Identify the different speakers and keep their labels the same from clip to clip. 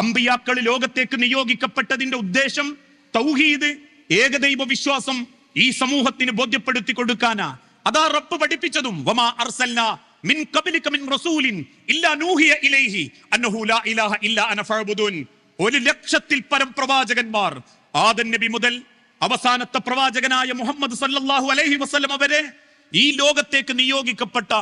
Speaker 1: അമ്പിയാക്കൾ ലോകത്തേക്ക് നിയോഗിക്കപ്പെട്ടതിന്റെ ഉദ്ദേശം തൗഹീദ് ഏകദൈവ വിശ്വാസം ഈ സമൂഹത്തിന് ബോധ്യപ്പെടുത്തി കൊടുക്കാനാ. അതാ റബ്ബ് പഠിപ്പിച്ചതും. വമാ അർസൽന മിൻ കബലിക മിൻ റസൂലിൻ ഇല്ലാ നൂഹിയ ഇലൈഹി അന്നഹു ലാ ഇലാഹ ഇല്ലാ അന ഫഅബുദുൻ. ഒരു ലക്ഷത്തിൽ പരം പ്രവാചകന്മാർ. ആദൻ നബി മുതൽ അവസാനത്തെ പ്രവാചകനായ മുഹമ്മദ് സല്ലല്ലാഹു അലൈഹി വസല്ലം വരെ ഈ ലോകത്തേക്ക് നിയോഗിക്കപ്പെട്ട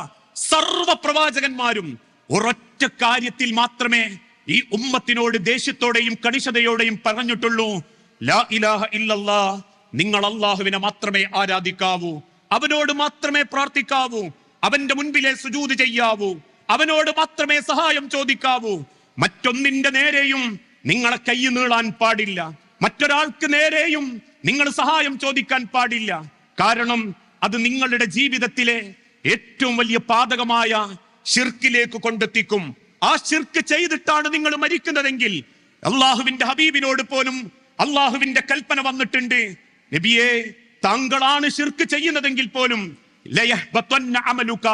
Speaker 1: സർവ പ്രവാചകന്മാരും ഒരൊറ്റ കാര്യത്തിൽ മാത്രമേ ഈ ഉമ്മത്തിനോട് ദേഷ്യത്തോടെയും കണിശതയോടെയും പറഞ്ഞിട്ടുള്ളൂ ലാ ഇലാഹ ഇല്ലല്ലാ നിങ്ങൾ അള്ളാഹുവിനെ മാത്രമേ ആരാധിക്കാവൂ. അവനോട് മാത്രമേ പ്രാർത്ഥിക്കാവൂ. അവന്റെ മുൻപിലെ സുജൂത് ചെയ്യാവൂ. അവനോട് മാത്രമേ സഹായം ചോദിക്കാവൂ. മറ്റൊന്നിന്റെ നേരെയും നിങ്ങളെ കൈ നീളാൻ പാടില്ല. മറ്റൊരാൾക്ക് നേരെയും നിങ്ങൾ സഹായം ചോദിക്കാൻ പാടില്ല. കാരണം അത് നിങ്ങളുടെ ജീവിതത്തിലെ ഏറ്റവും വലിയ പാതകമായ ഷിർക്കിലേക്ക് കൊണ്ടെത്തിക്കും. ആ ചിർക്ക് ചെയ്തിട്ടാണ് നിങ്ങൾ മരിക്കുന്നതെങ്കിൽ അള്ളാഹുവിന്റെ ഹബീബിനോട് പോലും അള്ളാഹുവിന്റെ കൽപ്പന വന്നിട്ടുണ്ട്. നബിയെ താങ്കളാണ് ശിർക്ക് ചെയ്യുന്നതെങ്കിൽ പോലും അമലുക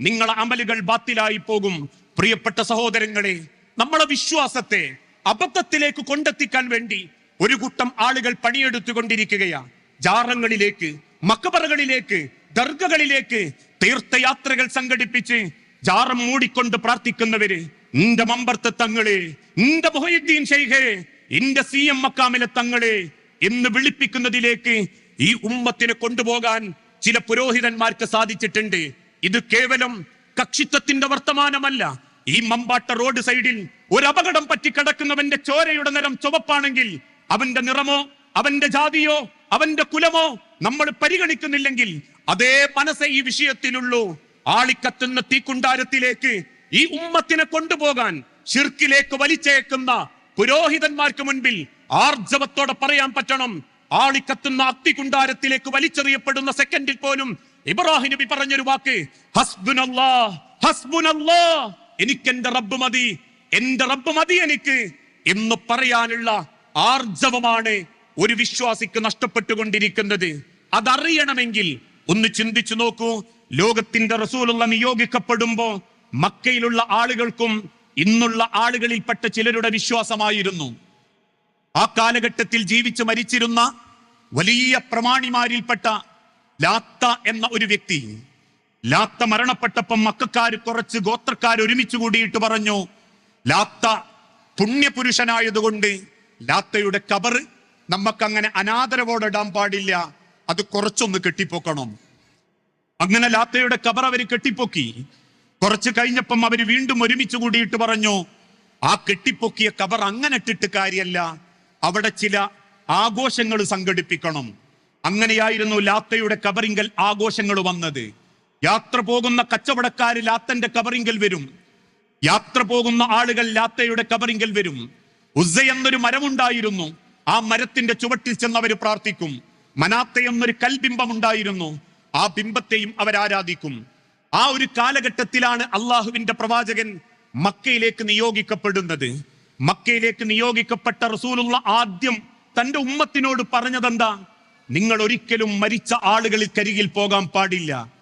Speaker 1: നിങ്ങളെ അമലുകൾ ബാത്തിലായി പോകും. പ്രിയപ്പെട്ട സഹോദരങ്ങളെ നമ്മളെ വിശ്വാസത്തെ അബദ്ധത്തിലേക്ക് കൊണ്ടെത്തിക്കാൻ വേണ്ടി ഒരു കൂട്ടം ആളുകൾ പണിയെടുത്തുകൊണ്ടിരിക്കുകയാണ്. ജാറങ്ങളിലേക്ക് മക്കബറകളിലേക്ക് ദർഗകളിലേക്ക് തീർത്ഥയാത്രകൾ സംഘടിപ്പിച്ച് ജാറം മൂടിക്കൊണ്ട് പ്രാർത്ഥിക്കുന്നവര് ഇന്റെ മമ്പർത്തെ തങ്ങളെ ഇന്റെ മൊഹയുദ്ദീൻ ഷെയ്ഖേ ഇന്റെ സി എം മക്കാമിലെ തങ്ങളെ എന്ന് വിളിപ്പിക്കുന്നതിലേക്ക് ഈ ഉമ്മത്തിനെ കൊണ്ടുപോകാൻ ചില പുരോഹിതന്മാർക്ക് സാധിച്ചിട്ടുണ്ട്. ഇത് കേവലം കക്ഷിത്വത്തിന്റെ വർത്തമാനമല്ല. ഈ മമ്പാട്ട റോഡ് സൈഡിൽ ഒരു അപകടം പറ്റി കിടക്കുന്നവന്റെ ചോരയുടെ നിറം ചുവപ്പാണെങ്കിൽ അവന്റെ നിറമോ അവന്റെ ജാതിയോ അവന്റെ കുലമോ നമ്മൾ പരിഗണിക്കുന്നില്ലെങ്കിൽ അതേ മനസ്സേ ഈ വിഷയത്തിലുള്ളൂ. ആളിക്കത്തുന്ന തീക്കുണ്ടാരത്തിലേക്ക് ഈ ഉമ്മത്തിനെ കൊണ്ടുപോകാൻ ഷിർക്കിലേക്ക് വലിച്ചേക്കുന്ന പുരോഹിതന്മാർക്ക് മുൻപിൽ ആർജവത്തോടെ പറയാൻ പറ്റണം. ആളിക്കത്തുന്ന അഗ്നികുണ്ടാരത്തിലേക്ക് വലിച്ചെറിയപ്പെടുന്ന സെക്കൻഡിൽ പോലും ഇബ്രാഹിം നബി പറഞ്ഞൊരു വാക്ക് എനിക്ക് എന്റെ റബ്ബ് മതി എന്റെ റബ്ബ് മതി എനിക്ക് എന്ന് പറയാനുള്ള ആർജവമാണ് ഒരു വിശ്വാസിക്ക് നഷ്ടപ്പെട്ടുകൊണ്ടിരിക്കുന്നത്. അതറിയണമെങ്കിൽ ഒന്ന് ചിന്തിച്ചു നോക്കൂ ലോകത്തിന്റെ റസൂലുള്ള നിയോഗിക്കപ്പെടുമ്പോ മക്കയിലുള്ള ആളുകൾക്കും ഇന്നുള്ള ആളുകളിൽപ്പെട്ട ചിലരുടെ വിശ്വാസമായിരുന്നു. ആ കാലഘട്ടത്തിൽ ജീവിച്ച് മരിച്ചിരുന്ന വലിയ പ്രമാണിമാരിൽപ്പെട്ട ലാത്ത എന്ന ഒരു വ്യക്തി ലാത്ത മരണപ്പെട്ടപ്പം മക്കാർ കുറച്ച് ഗോത്രക്കാർ ഒരുമിച്ച് കൂടിയിട്ട് പറഞ്ഞു ലാത്ത പുണ്യപുരുഷനായതുകൊണ്ട് ലാത്തയുടെ കബർ നമുക്കങ്ങനെ അനാദരവോടെ ഇടാൻ പാടില്ല അത് കുറച്ചൊന്ന് കെട്ടിപ്പോക്കണം. അങ്ങനെ ലാത്തയുടെ കബർ അവർ കെട്ടിപ്പൊക്കി. കുറച്ച് കഴിഞ്ഞപ്പം അവർ വീണ്ടും ഒരുമിച്ച് കൂടിയിട്ട് പറഞ്ഞു ആ കെട്ടിപ്പൊക്കിയ കബർ അങ്ങനെ ഇട്ടിട്ട് കാര്യമല്ല അവിടെ ചില ആഘോഷങ്ങൾ സംഘടിപ്പിക്കണം. അങ്ങനെയായിരുന്നു ലാത്തയുടെ കബറിങ്കൽ ആഘോഷങ്ങൾ വന്നത്. യാത്ര പോകുന്ന കച്ചവടക്കാർ ലാത്തന്റെ കബറിങ്കൽ വരും. യാത്ര പോകുന്ന ആളുകൾ ലാത്തയുടെ കബറിങ്കൽ വരും. ഉസ്സ എന്നൊരു മരമുണ്ടായിരുന്നു. ആ മരത്തിന്റെ ചുവട്ടിൽ ചെന്നവര് പ്രാർത്ഥിക്കും. മനാത്ത എന്നൊരു കൽബിംബം ഉണ്ടായിരുന്നു ആ ബിംബത്തെയും അവർ ആരാധിക്കും. ആ ഒരു കാലഘട്ടത്തിലാണ് അള്ളാഹുവിന്റെ പ്രവാചകൻ മക്കയിലേക്ക് നിയോഗിക്കപ്പെടുന്നത്. മക്കയിലേക്ക് നിയോഗിക്കപ്പെട്ട റസൂലുള്ള ആദ്യം തന്റെ ഉമ്മത്തിനോട് പറഞ്ഞതെന്താ? നിങ്ങൾ ഒരിക്കലും മരിച്ച ആളുകളിൽ കരികിൽ പോകാൻ പാടില്ല.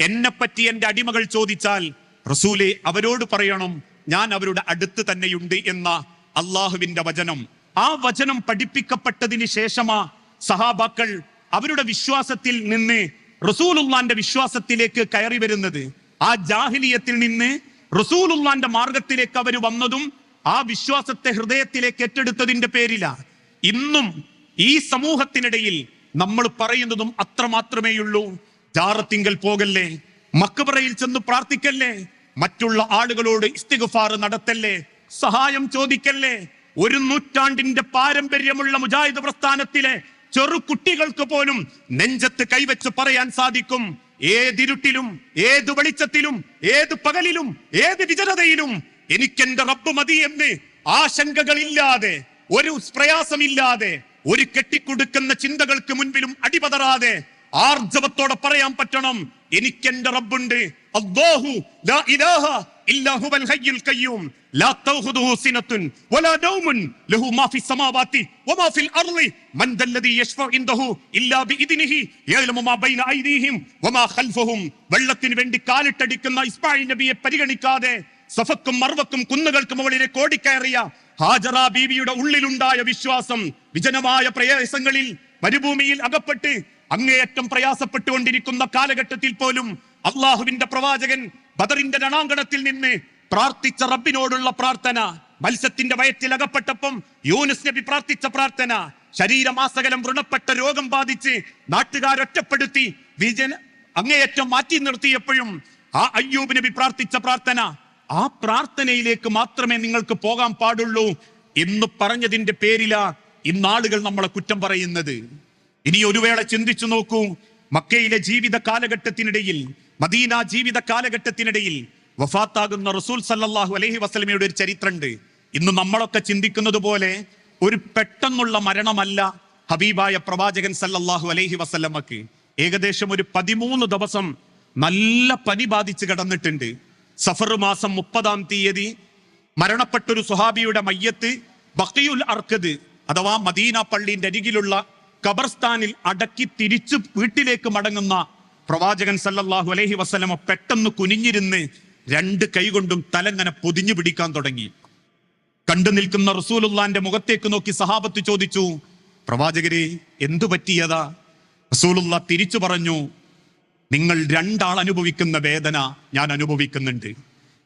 Speaker 1: എന്നെ പറ്റി എന്റെ അടിമകൾ ചോദിച്ചാൽ റസൂലെ അവരോട് പറയണം ഞാൻ അവരുടെ അടുത്ത് തന്നെയുണ്ട് എന്ന അള്ളാഹുവിന്റെ വചനം. ആ വചനം പഠിപ്പിക്കപ്പെട്ടതിന് ശേഷമാ സഹാബാക്കൾ അവരുടെ വിശ്വാസത്തിൽ നിന്ന് റസൂലുള്ളാന്റെ വിശ്വാസത്തിലേക്ക് കയറി വരുന്നത്. ആ ജാഹിലിയത്തിൽ നിന്ന് റസൂലുള്ളാന്റെ മാർഗത്തിലേക്ക് അവർ വന്നതും ആ വിശ്വാസത്തെ ഹൃദയത്തിലേക്ക് ഏറ്റെടുത്തതിന്റെ പേരിലാ. ഇന്നും ഈ സമൂഹത്തിനിടയിൽ നമ്മൾ പറയുന്നതും അത്ര മാത്രമേയുള്ളൂ ജാറത്തിങ്കൽ പോകല്ലേ? മക്കബറയിൽ ചെന്ന് പ്രാർത്ഥിക്കല്ലേ? മറ്റുള്ള ആളുകളോട് ഇസ്തിഗുഫാർ നടത്തല്ലേ? സഹായം ചോദിക്കല്ലേ? ഒരു നൂറ്റാണ്ടിന്റെ പാരമ്പര്യമുള്ള മുജാഹിദ് പ്രസ്ഥാനത്തിലെ ചെറു കുട്ടികൾക്ക് പോലും നെഞ്ചത്ത് കൈവച്ച് പറയാൻ സാധിക്കും. ഏതിരുട്ടിലും ഏത് വെളിച്ചത്തിലും ഏത് പകലിലും ഏത് വിജനതയിലും എനിക്കെന്റെ റബ്ബ് മതി എന്ന് ആശങ്കകളില്ലാതെ ഒരു പ്രയാസമില്ലാതെ ഒരു കെട്ടിക്കൊടുക്കുന്ന ചിന്തകൾക്ക് മുൻപിലും അടിപതറാതെ ആർജവത്തോടെ പറയാൻ പറ്റണം. എനിക്കെന്റെ റബ്ബുണ്ട്. വെള്ളത്തിന് വേണ്ടി കാലിട്ടടിക്കുന്ന ഇസ്മായിൽ നബിയെ പരിഗണിക്കാതെ സഫക്കും മർവക്കും കുന്നുകൾക്ക് മുകളിലേക്ക് ഓടിക്കയറിയ ഹാജറ ബീവിയുടെ ഉള്ളിലുണ്ടായ വിശ്വാസം വിജനമായ പ്രയാസങ്ങളിൽ മരുഭൂമിയിൽ അകപ്പെട്ട് അങ്ങേയറ്റം പ്രയാസപ്പെട്ടുകൊണ്ടിരിക്കുന്ന കാലഘട്ടത്തിൽ പോലും അള്ളാഹുവിന്റെ പ്രവാചകൻ ബദറിന്റെ രണാങ്കണത്തിൽ നിന്ന് പ്രാർത്ഥിച്ച റബ്ബിനോടുള്ള പ്രാർത്ഥന മത്സ്യത്തിന്റെ വയറ്റിൽ അകപ്പെട്ടപ്പം യൂനുസ് നബി പ്രാർത്ഥിച്ച പ്രാർത്ഥന ശരീരമാസകലം വൃണപ്പെട്ട രോഗം ബാധിച്ച് നാട്ടുകാരൊറ്റപ്പെടുത്തി വിജന അങ്ങേയറ്റം മാറ്റി നിർത്തിയപ്പോഴും ആ അയ്യൂബ് നബി പ്രാർത്ഥിച്ച പ്രാർത്ഥന ആ പ്രാർത്ഥനയിലേക്ക് മാത്രമേ നിങ്ങൾക്ക് പോകാൻ പാടുള്ളൂ എന്ന് പറഞ്ഞതിന്റെ പേരിലാ ഇന്നാളുകൾ നമ്മളെ കുറ്റം പറയുന്നത്. ഇനി ഒരു വേള ചിന്തിച്ചു നോക്കൂ. മക്കയിലെ ജീവിത കാലഘട്ടത്തിനിടയിൽ മദീന ജീവിത കാലഘട്ടത്തിനിടയിൽ വഫാത്താകുന്ന റസൂൽ സല്ലാഹു അലഹി വസല്ലമയുടെ ഒരു ചരിത്രമുണ്ട് ഇന്ന് നമ്മളൊക്കെ ചിന്തിക്കുന്നത് പോലെ ഒരു പെട്ടെന്നുള്ള മരണമല്ല ഹബീബായ പ്രവാചകൻ സല്ലല്ലാഹു അലൈഹി വസല്ലമക്ക്. ഏകദേശം ഒരു പതിമൂന്ന് ദിവസം നല്ല പനി ബാധിച്ച് കിടന്നിട്ടുണ്ട്. സഫർ മാസം മുപ്പതാം തീയതി മരണപ്പെട്ടൊരു സുഹാബിയുടെ മയ്യത്ത് ബക്കിയുൽ അർക്കദ് അഥവാ മദീന പള്ളിന്റെ അരികിലുള്ള ഖബർസ്ഥാനിൽ അടക്കി തിരിച്ചു വീട്ടിലേക്ക് മടങ്ങുന്ന പ്രവാചകൻ സല്ലല്ലാഹു അലൈഹി വസ്ലമ പെട്ടെന്ന് കുനിഞ്ഞിരുന്ന് രണ്ട് കൈകൊണ്ടും തലങ്ങനെ പൊതിഞ്ഞു പിടിക്കാൻ തുടങ്ങി. കണ്ടു നിൽക്കുന്ന റസൂലുള്ളാന്റെ മുഖത്തേക്ക് നോക്കി സഹാബത്ത് ചോദിച്ചു പ്രവാചകരെ എന്തു പറ്റിയതാ? റസൂലുള്ള തിരിച്ചു പറഞ്ഞു നിങ്ങൾ രണ്ടാൾ അനുഭവിക്കുന്ന വേദന ഞാൻ അനുഭവിക്കുന്നുണ്ട്.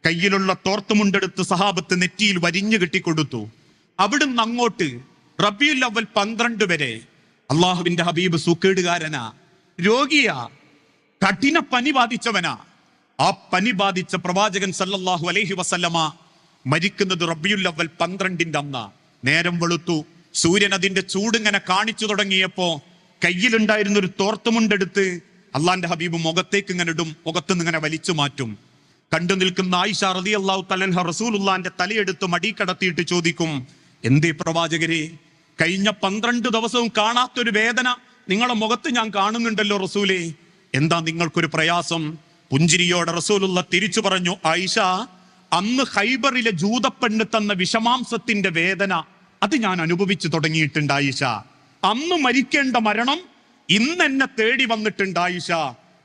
Speaker 1: കയ്യിലുള്ള തോർത്തുമുണ്ടെടുത്ത് സഹാബത്ത് നെറ്റിയിൽ വരിഞ്ഞു കെട്ടിക്കൊടുത്തു. അവിടുന്ന് അങ്ങോട്ട് റബിയുൽ അവൽ പന്ത്രണ്ട് വരെ അള്ളാഹുവിന്റെ ഹബീബ് സൂക്കേടുകാരനാ രോഗിയാ കഠിന പനി ബാധിച്ചവനാ. ആ പനി ബാധിച്ച പ്രവാചകൻ സല്ലല്ലാഹു അലൈഹി വസല്ലമ മരിക്കുന്നത് റബിയുൽ അവൽ പന്ത്രണ്ടിന്റെ അന്ന. നേരം വെളുത്തു. സൂര്യൻ അതിന്റെ ചൂടിങ്ങനെ കാണിച്ചു തുടങ്ങിയപ്പോ കയ്യിലുണ്ടായിരുന്ന ഒരു തോർത്തുമുണ്ടെടുത്ത് അള്ളാന്റെ ഹബീബ് മുഖത്തേക്ക് ഇങ്ങനെ ഇടും മുഖത്തുനിന്ന് ഇങ്ങനെ വലിച്ചു മാറ്റും. കണ്ടു നിൽക്കുന്ന ആയിഷ റതി അള്ളാഹു തലൻഹ റസൂലുള്ളാന്റെ തലയെടുത്ത് മടി കടത്തിയിട്ട് ചോദിക്കും എന്തേ പ്രവാചകരെ കഴിഞ്ഞ പന്ത്രണ്ട് ദിവസവും കാണാത്തൊരു വേദന നിങ്ങളുടെ മുഖത്ത് ഞാൻ കാണുന്നുണ്ടല്ലോ റസൂലേ എന്താ നിങ്ങൾക്കൊരു പ്രയാസം? പുഞ്ചിരിയോടെ റസൂലുള്ള തിരിച്ചു പറഞ്ഞു ആയിഷ അന്ന് ഹൈബറിലെ ജൂതപ്പെണ്ണ് തന്ന വിഷമാംസത്തിന്റെ വേദന അത് ഞാൻ അനുഭവിച്ചു തുടങ്ങിയിട്ടുണ്ട് ആയിഷ. അന്ന് മരിക്കേണ്ട മരണം ഇന്ന് എന്നെ തേടി വന്നിട്ടുണ്ട് ആയിഷ.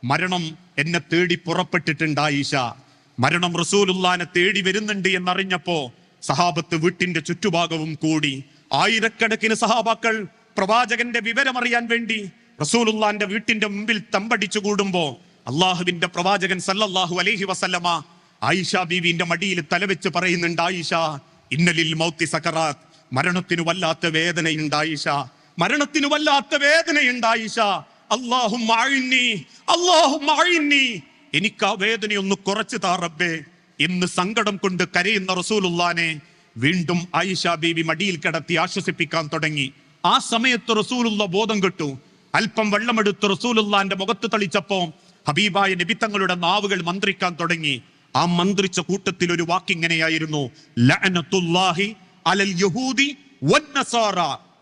Speaker 1: മരണം എന്നെ തേടി പുറപ്പെട്ടിട്ടുണ്ട് ആയിഷ. മരണം റസൂലുള്ളാനെ തേടി വരുന്നുണ്ട് എന്നറിഞ്ഞപ്പോ സഹാബത്ത് വീട്ടിന്റെ ചുറ്റുഭാഗവും കൂടി ആയിരക്കണക്കിന് സഹാബാക്കൾ പ്രവാചകന്റെ വിവരമറിയാൻ വേണ്ടി റസൂലുള്ളാന്റെ വീട്ടിന്റെ മുമ്പിൽ തമ്പടിച്ചു കൂടുമ്പോ അള്ളാഹുവിന്റെ പ്രവാചകൻ സല്ലല്ലാഹു അലൈഹി വസല്ലമ ആയിഷ ബീവിന്റെ മടിയിൽ തലവെച്ച് പറയുന്നുണ്ട് ആയിഷ ഇന്നലിൽ മൗത്തി സക്കറാത്ത്. മരണത്തിന് വല്ലാത്ത വേദനയുണ്ട് ആയിഷ. മരണത്തിന് വല്ലാത്ത വേദനയുണ്ട് ആയിഷ. അള്ളാഹും അള്ളാഹും എനിക്ക് ആ വേദനയൊന്ന് കുറച്ചു താ റബ്ബേ. എന്ന് സങ്കടം കൊണ്ട് കരയുന്ന റസൂലുല്ലാനെ വീണ്ടും ആയിഷ ബീവി മടിയിൽ കിടത്തി ആശ്വസിപ്പിക്കാൻ തുടങ്ങി. ആ സമയത്ത് റസൂലുള്ള ബോധം കിട്ടു. അല്പം വെള്ളമെടുത്ത് റസൂലുള്ളാന്റെ മുഖത്ത് തളിച്ചപ്പോൾ ഹബീബായ നബി തങ്ങളുടെ നാവുകൾ മന്ത്രിക്കാൻ തുടങ്ങി. ആ മന്ത്രിച്ച കൂട്ടത്തിൽ ഒരു വാക്കിങ്ങനെയായിരുന്നു ലഅനത്തുല്ലാഹി അലൽ യഹൂദി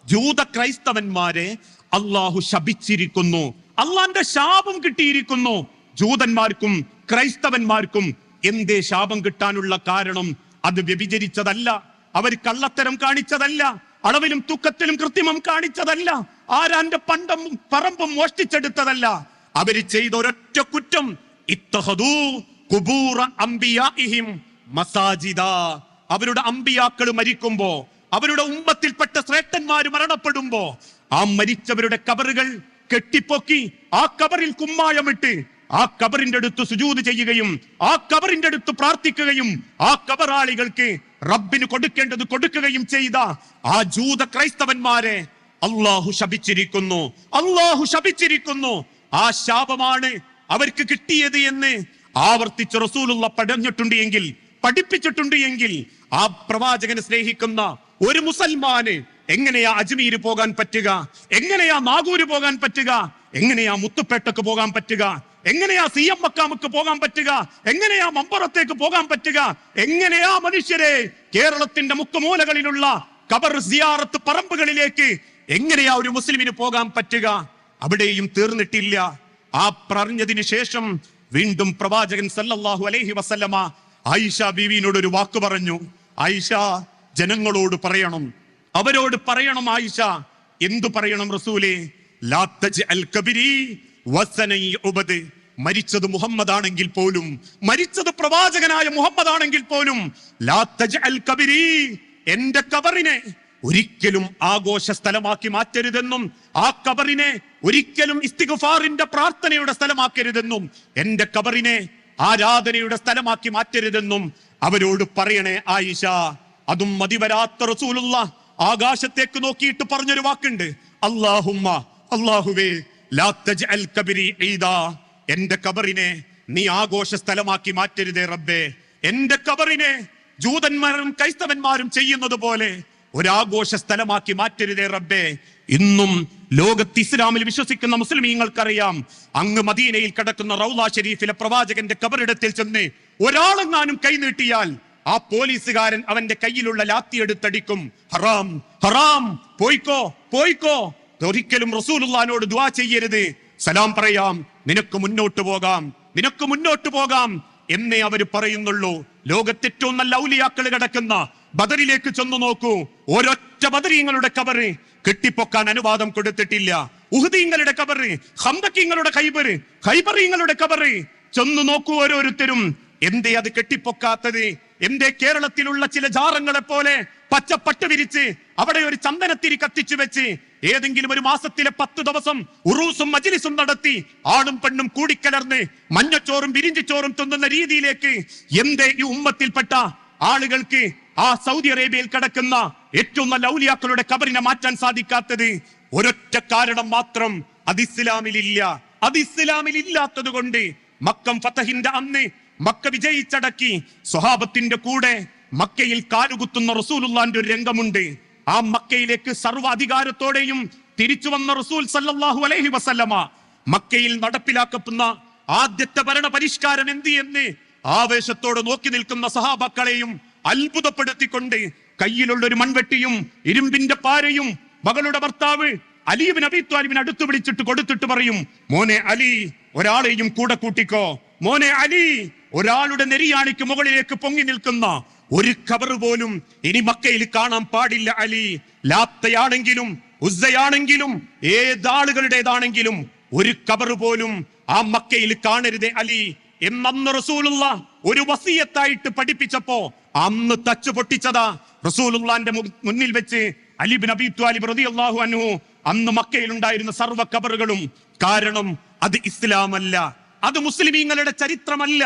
Speaker 1: ജൂത ക്രൈസ്തവന്മാരെ അള്ളാഹു ശപിച്ചിരിക്കുന്നു. അള്ളാന്റെ ശാപം കിട്ടിയിരിക്കുന്നു. ജൂതന്മാർക്കും ക്രൈസ്തവന്മാർക്കും എന്തേ ശാപം കിട്ടാനുള്ള കാരണം അത് വ്യഭിചരിച്ചതല്ല. അവർ കള്ളത്തരം കാണിച്ചതല്ല. അളവിലും തൂക്കത്തിലും കൃത്രിമം കാണിച്ചതല്ല. ആരാന്റെ പണ്ടം പറമ്പും മോഷ്ടിച്ചെടുത്തതല്ല. അവർ ചെയ്ത ഒരൊറ്റ കുറ്റം മസാജിദ. അവരുടെ അമ്പിയാക്കൾ മരിക്കുമ്പോ അവരുടെ ഉമ്മത്തിൽപ്പെട്ട ശ്രേഷ്ഠന്മാര് മരണപ്പെടുമ്പോ ആ മരിച്ചവരുടെ കബറുകൾ കെട്ടിപ്പൊക്കി ആ കബറിൽ കുമ്മായമിട്ട് ആ കബറിന്റെ അടുത്ത് സുജൂത് ചെയ്യുകയും ആ കബറിന്റെ അടുത്ത് പ്രാർത്ഥിക്കുകയും ആ കബറാളികൾക്ക് റബ്ബിന് കൊടുക്കേണ്ടത് കൊടുക്കുകയും ചെയ്ത ആ ജൂത ക്രൈസ്തവന്മാരെ അള്ളാഹു ശപിച്ചിരിക്കുന്നു അള്ളാഹു ശപിച്ചിരിക്കുന്നു. ആ ശാപമാണ് അവർക്ക് കിട്ടിയത് എന്ന് ആവർത്തിച്ച് റസൂലുള്ള പഠിഞ്ഞിട്ടുണ്ട് എങ്കിൽ പഠിപ്പിച്ചിട്ടുണ്ട് എങ്കിൽ ആ പ്രവാചകനെ സ്നേഹിക്കുന്ന ഒരു മുസൽമാന് എങ്ങനെയാ അജ്മീര് പോകാൻ പറ്റുക? എങ്ങനെയാ നാഗൂര് പോകാൻ പറ്റുക? എങ്ങനെയാ മുത്തുപേട്ടക്ക് പോകാൻ പറ്റുക? എങ്ങനെയാ സി എം മക്കാമുക്ക് പോകാൻ പറ്റുക? എങ്ങനെയാ മമ്പറത്തേക്ക് പോകാൻ പറ്റുക? എങ്ങനെയാ മനുഷ്യരെ കേരളത്തിന്റെ മുക്കുമൂലകളിലുള്ള കബർ സിയാറത്ത് പറമ്പുകളിലേക്ക് എങ്ങനെയാ ഒരു മുസ്ലിമിന് പോകാൻ പറ്റുക? അവിടെയും തീർന്നിട്ടില്ല. ആ പറഞ്ഞതിന് ശേഷം വീണ്ടും പ്രവാചകൻ സല്ലല്ലാഹു അലൈഹി വസല്ലമ ആയിഷ ബീവിനോട് ഒരു വാക്ക് പറഞ്ഞു. ആയിഷ ജനങ്ങളോട് പറയണം. അവരോട് പറയണം ആയിഷ. എന്തു പറയണം റസൂലേ? ലാത്തജ് അൽ കബരി വസനൈ ഉബദ്. മരിച്ചത് മുഹമ്മദ് ആണെങ്കിൽ പോലും മരിച്ചത് പ്രവാചകനായ മുഹമ്മദ് ആണെങ്കിൽ പോലും എന്റെ കബറിനെ ഒരിക്കലും ആഘോഷ സ്ഥലമാക്കി മാറ്റരുതെന്നും ആ കബറിനെ ഒരിക്കലും ഇസ്തിഗുഫാറിന്റെ പ്രാർത്ഥനയുടെ സ്ഥലമാക്കരുതെന്നും എന്റെ കബറിനെ ആരാധനയുടെ സ്ഥലമാക്കി മാറ്റരുതെന്നും അവരോട് പറയണേ ആയിഷ. അതും മതിവരാത്ത റസൂലുള്ള ആകാശത്തേക്ക് നോക്കിയിട്ട് പറഞ്ഞൊരു വാക്കുണ്ട്. അല്ലാഹുമ്മ അല്ലാഹുവേ എന്റെ കബറിനെ നീ ആഘോഷ സ്ഥലമാക്കി മാറ്റരുതേ റബ്ബേ. എന്റെ കബറിനെ ജൂതന്മാരും ക്രൈസ്തവന്മാരും ചെയ്യുന്നത് പോലെ ഒരാഘോഷ സ്ഥലമാക്കി മാറ്റരുതേ റബ്ബേ. ഇന്നും ലോകത്ത് ഇസ്ലാമിൽ വിശ്വസിക്കുന്ന മുസ്ലിമീങ്ങൾക്കറിയാം. അങ്ങ് മദീനയിൽ കിടക്കുന്ന റൗല ഷെരീഫിലെ പ്രവാചകന്റെ കബറിടത്തിൽ ചെന്ന് ഒരാളെങ്ങാനും കൈനീട്ടിയാൽ ആ പോലീസുകാരൻ അവന്റെ കയ്യിലുള്ള ലാത്തി എടുത്തടിക്കും. ഹറാം ഹറാം പോയിക്കോ പോയിക്കോ. ഒരിക്കലും റസൂലുള്ളാനോട് ദുവാ ചെയ്യരുത്. സലാം പറയാം. നിനക്ക് മുന്നോട്ട് പോകാം. നിനക്ക് മുന്നോട്ട് പോകാം. എന്നേ അവർ പറയുന്നുള്ളൂ. ലോകത്തേറ്റവും നല്ല ഔലിയാക്കൾ കിടക്കുന്ന ബദറിലേക്ക് ചെന്നു നോക്കൂ. ഒരൊറ്റ ബദരീങ്ങളുടെ കബറ് കെട്ടിപ്പൊക്കാൻ അനുവാദം കൊടുത്തിട്ടില്ല. ഉഹദീങ്ങളുടെ കബറ് ഹംദക്കീങ്ങളുടെ കൈബറ് ഹൈബറീങ്ങളുടെ കബറ് ചെന്നു നോക്കൂ ഓരോരുത്തരും. എന്തേ അത് കെട്ടിപ്പൊക്കാത്തത്? എന്തേ കേരളത്തിലുള്ള ചില ജാറങ്ങളെ പോലെ പച്ചപ്പട്ട് വിരിച്ച് അവിടെ ഒരു ചന്ദനത്തിരി കത്തിച്ചു വെച്ച് ഏതെങ്കിലും ഒരു മാസത്തിലെ പത്ത് ദിവസം ഉറൂസും മജിലിസും നടത്തി ആണും പെണ്ണും കൂടിക്കലർന്ന് മഞ്ഞച്ചോറും വിരിഞ്ചിച്ചോറും തിന്നുന്ന രീതിയിലേക്ക് എന്തേ ഈ ഉമ്മത്തിൽപ്പെട്ട ആളുകൾക്ക് ആ സൗദി അറേബ്യയിൽ കിടക്കുന്ന ഏറ്റവും നല്ല ഔലിയാക്കളുടെ കബറിനെ മാറ്റാൻ സാധിക്കാത്തത് ഒരൊറ്റ കാരണം മാത്രം അത് ഇസ്ലാമിലില്ല. അത് ഇസ്ലാമിൽ ഇല്ലാത്തത് കൊണ്ട് മക്കം ഫതഹിന്റെ അന്ന് മക്ക വിജയിച്ചടക്കി സ്വഹാബത്തിന്റെ കൂടെ മക്കയിൽ കാലുകുത്തുന്ന റസൂലുള്ളാന്റെ ഒരു രംഗമുണ്ട്. ആ മക്കയിലേക്ക് സർവാധികാരത്തോടെയും തിരിച്ചു വന്ന റസൂൽ സല്ലാഹു അലൈഹി വസല്ലമ മക്കയിൽ നടപ്പിലാക്കപ്പെടുന്ന ആദ്യത്തെ ഭരണ പരിഷ്കാരം എന്ത് എന്ന് ആവേശത്തോടെ നോക്കി നിൽക്കുന്ന സഹാബാക്കളെയും അത്ഭുതപ്പെടുത്തിക്കൊണ്ട് കയ്യിലുള്ള ഒരു മൺവെട്ടിയും ഇരുമ്പിന്റെ പാരയും മകളുടെ ഭർത്താവ് അലീബിൻ അബി ത്വാലിബിനെ അടുത്ത് വിളിച്ചിട്ട് കൊടുത്തിട്ട് പറയും മോനെ അലി ഒരാളെയും കൂടെ കൂട്ടിക്കോ. മോനെ അലി ഒരാളുടെ നെരിയാണിക്ക് മുകളിലേക്ക് പൊങ്ങി നിൽക്കുന്ന ഒരു കബർ പോലും ഇനി മക്കയിൽ കാണാൻ പാടില്ല അലി. ലാത്തയാണെങ്കിലും ഉസ്സയാണെങ്കിലും ഏതാളുകളുടേതാണെങ്കിലും ഒരു കബർ പോലും ആ മക്കയിൽ കാണരുതേ അലി. എന്നന്ന് റസൂലുള്ള ഒരു വസീയത്തായിട്ട് പഠിപ്പിച്ചപ്പോ അന്ന് തച്ചു പൊട്ടിച്ചതാ റസൂലുള്ളാന്റെ മുന്നിൽ വെച്ച് അലിബിൻ അബി ത്വാലിബ് അള്ളാഹു അനു അന്ന് മക്കയിൽ ഉണ്ടായിരുന്ന സർവ കബറുകളും കാരണം അത് ഇസ്ലാമല്ല അത് മുസ്ലിമീങ്ങളുടെ ചരിത്രമല്ല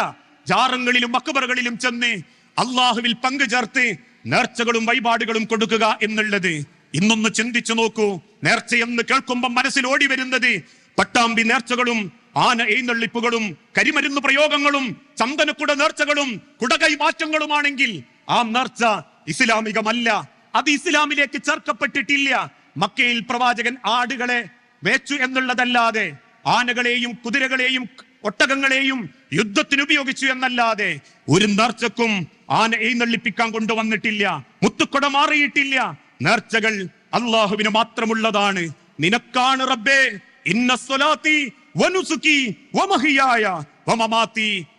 Speaker 1: ജാറങ്ങളിലും മക്കബറുകളിലും ചെന്ന് അള്ളാഹുവിൽ പങ്കു ചേർത്ത് നേർച്ചകളും വഴിപാടുകളും കൊടുക്കുക എന്നുള്ളത്. ഇന്നൊന്ന് ചിന്തിച്ചു നോക്കൂ. നേർച്ചയെന്ന് കേൾക്കുമ്പോൾ മനസ്സിൽ ഓടി വരുന്നത് പട്ടാമ്പി നേർച്ചകളും ആന എഴുന്നള്ളിപ്പുകളും കരിമരുന്ന് പ്രയോഗങ്ങളും ചന്ദനക്കുട നേർച്ചകളും കുടകൈ മാറ്റങ്ങളുമാണെങ്കിൽ ആ നേർച്ച ഇസ്ലാമികമല്ല. അത് ഇസ്ലാമിലേക്ക് ചേർക്കപ്പെട്ടിട്ടില്ല. മക്കയിൽ പ്രവാചകൻ ആടുകളെ വേച്ചു എന്നുള്ളതല്ലാതെ ആനകളെയും കുതിരകളെയും ഒട്ടകങ്ങളെയും യുദ്ധത്തിന് ഉപയോഗിച്ചു എന്നല്ലാതെ ഒരു നേർച്ചക്കും ആന എഴുന്നള്ളിപ്പിക്കാൻ കൊണ്ടുവന്നിട്ടില്ല മുത്തുക്കൊട മാറിയിട്ടില്ല. നേർച്ചകൾ അള്ളാഹുവിന് മാത്രമുള്ളതാണ്. നിനക്കാണ് റബ്ബേ. ഇന്ന സ്വലാത്തി വനുസുക്കി വമഹിയായ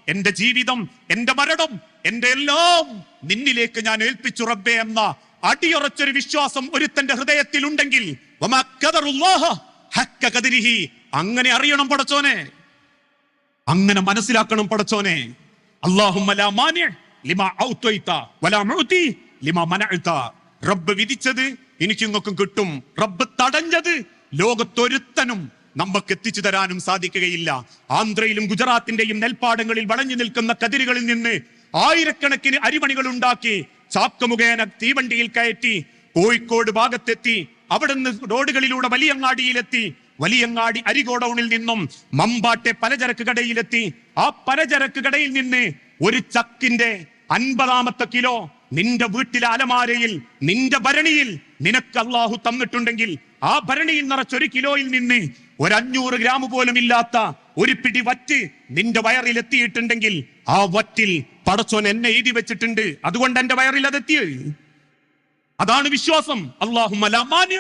Speaker 1: എന്റെ ജീവിതം എന്റെ മരണം എന്റെ എല്ലാം നിന്നിലേക്ക് ഞാൻ ഏൽപ്പിച്ചു റബ്ബേ എന്ന അടിയുറച്ചൊരു വിശ്വാസം ഒരുത്തന്റെ ഹൃദയത്തിൽ ഉണ്ടെങ്കിൽ. അങ്ങനെ അറിയണം പടച്ചോനെ. അങ്ങനെ മനസ്സിലാക്കണം പടച്ചോനെ. റബ്ബ് വിധിച്ചത് എനിക്ക് ഇങ്ങൊക്കും കിട്ടും. റബ്ബ് തടഞ്ഞത് ലോകത്തൊരുത്തനും നമുക്ക് എത്തിച്ചു തരാനും സാധിക്കുകയില്ല. ആന്ധ്രയിലും ഗുജറാത്തിന്റെയും നെൽപ്പാടങ്ങളിൽ വളഞ്ഞു നിൽക്കുന്ന കതിരുകളിൽ നിന്ന് ആയിരക്കണക്കിന് അരിമണികൾ ഉണ്ടാക്കി ചാക്ക മുഖേന തീവണ്ടിയിൽ കയറ്റി കോഴിക്കോട് ഭാഗത്തെത്തി അവിടുന്ന് റോഡുകളിലൂടെ വലിയങ്ങാടിയിലെത്തി വലിയങ്ങാടി അരിഗോഡൌണിൽ നിന്നും മമ്പാട്ടെ പലചരക്ക് കടയിലെത്തി ആ പലചരക്ക് കടയിൽ നിന്ന് ഒരു ചക്കിന്റെ അൻപതാമത്തെ കിലോ നിന്റെ വീട്ടിലെ അലമാരയിൽ നിന്റെ ഭരണിയിൽ നിനക്ക് അള്ളാഹു തന്നിട്ടുണ്ടെങ്കിൽ ആ ഭരണിയിൽ നിറച്ചൊരു കിലോയിൽ നിന്ന് ഒരു അഞ്ഞൂറ് ഗ്രാം പോലും ഇല്ലാത്ത ഒരു പിടി വറ്റ് നിന്റെ വയറിൽ എത്തിയിട്ടുണ്ടെങ്കിൽ ആ വറ്റിൽ പടച്ചോൻ എന്നെ എഴുതി വെച്ചിട്ടുണ്ട്. അതുകൊണ്ട് എന്റെ വയറിൽ അതെത്തിയത് അതാണ് വിശ്വാസം. അള്ളാഹു ലാ മാനി.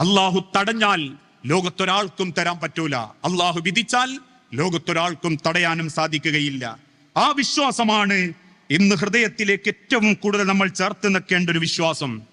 Speaker 1: അള്ളാഹു തടഞ്ഞാൽ ലോകത്തൊരാൾക്കും തരാൻ പറ്റൂല. അള്ളാഹു വിധിച്ചാൽ ലോകത്തൊരാൾക്കും തടയാനും സാധിക്കുകയില്ല. ആ വിശ്വാസമാണ് ഇന്ന് ഹൃദയത്തിലേക്ക് ഏറ്റവും കൂടുതൽ നമ്മൾ ചേർത്ത് നിൽക്കേണ്ട ഒരു വിശ്വാസം.